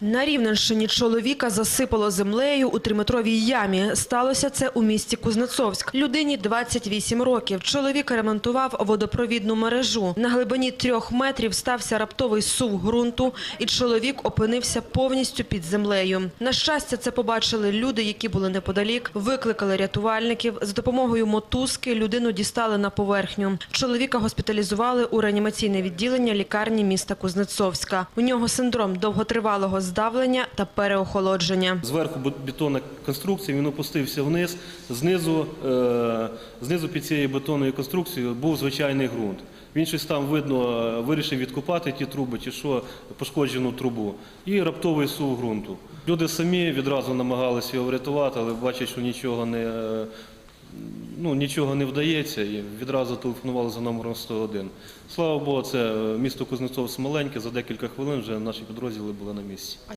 На Рівненщині чоловіка засипало землею у триметровій ямі. Сталося це у місті Кузнецовськ. Людині 28 років. Чоловік ремонтував водопровідну мережу. На глибині трьох метрів стався раптовий сув ґрунту, і чоловік опинився повністю під землею. На щастя, це побачили люди, які були неподалік, викликали рятувальників. За допомогою мотузки людину дістали на поверхню. Чоловіка госпіталізували у реанімаційне відділення лікарні міста Кузнецовська. У нього синдром довготривалого здавлення та переохолодження. Зверху бет- бетонна конструкція, він опустився вниз. Знизу, е, знизу під цією бетонною конструкцією був звичайний ґрунт. Він щось там, видно, е, вирішив відкопати ті труби чи що, пошкоджену трубу. І раптовий сув ґрунту. Люди самі відразу намагалися його врятувати, але бачать, що нічого не, е, ну, нічого не вдається. І відразу телефонували за номером 101. Слава Богу, це е, місто Кузнецов маленьке, за декілька хвилин вже наші підрозділи були на місці.